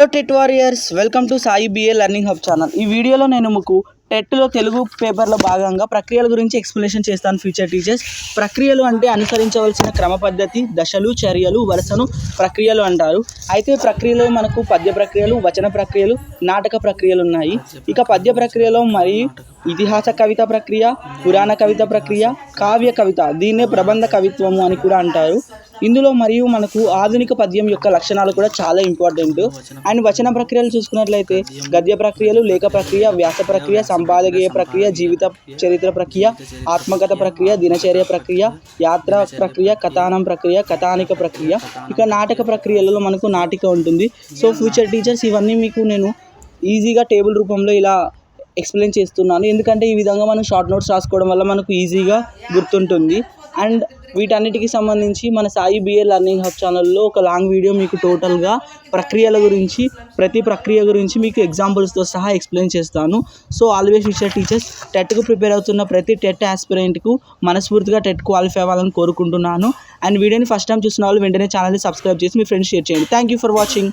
Hello TET warriors welcome to Sai BA learning hub channel ఈ వీడియోలో నేను మీకు టెట్లో తెలుగు పేపర్లో భాగంగా ప్రక్రియల గురించి ఎక్స్ప్లెనేషన్ చేస్తాను ఫ్యూచర్ టీచర్స్ ప్రక్రియలు అంటే అనుసరించవలసిన క్రమ పద్ధతి దశలు చర్యలు వరుసను ప్రక్రియలు అంటారు. అయితే ప్రక్రియలో మనకు పద్య ప్రక్రియలు వచన ప్రక్రియలు నాటక ప్రక్రియలు ఉన్నాయి. ఇక పద్య ప్రక్రియలో మరియు ఇతిహాస కవిత ప్రక్రియ పురాణ కవిత ప్రక్రియ కావ్య కవిత దీన్నే ప్రబంధ కవిత్వము అని కూడా అంటారు. ఇందులో మరియు మనకు ఆధునిక పద్యం యొక్క లక్షణాలు కూడా చాలా ఇంపార్టెంట్ అండ్ వచన ప్రక్రియలు చూసుకున్నట్లయితే గద్య ప్రక్రియలు లేఖ ప్రక్రియ వ్యాస ప్రక్రియ సంపాదకీయ ప్రక్రియ జీవిత చరిత్ర ప్రక్రియ ఆత్మకథ ప్రక్రియ దినచర్య ప్రక్రియ యాత్ర ప్రక్రియ కథానం ప్రక్రియ కథానిక ప్రక్రియ. ఇక నాటక ప్రక్రియలలో మనకు నాటిక ఉంటుంది. సో ఫ్యూచర్ టీచర్స్ ఇవన్నీ మీకు నేను ఈజీగా టేబుల్ రూపంలో ఇలా ఎక్స్ప్లెయిన్ చేస్తున్నాను. ఎందుకంటే ఈ విధంగా మనం షార్ట్ నోట్స్ రాసుకోవడం వల్ల మనకు ఈజీగా గుర్తుంటుంది. అండ్ వీటన్నిటికి సంబంధించి మన సాయి బిఏ లర్నింగ్ హబ్ ఛానల్లో ఒక లాంగ్ వీడియో మీకు టోటల్గా ప్రక్రియల గురించి ప్రతి ప్రక్రియ గురించి మీకు ఎగ్జాంపుల్స్తో సహా ఎక్స్ప్లెయిన్ చేస్తాను. సో ఆల్వేస్ విషయ టీచర్స్. టెట్కు ప్రిపేర్ అవుతున్న ప్రతి టెట్ ఆస్పిరెంట్కు మనస్ఫూర్తిగా టెట్ క్వాలిఫై అవ్వాలని కోరుకుంటున్నాను. అండ్ వీడియోని ఫస్ట్ టైం చూసిన వాళ్ళు వెంటనే ఛానల్ని సబ్స్క్రైబ్ చేసి మీ ఫ్రెండ్స్ షేర్ చేయండి. Thank you for watching.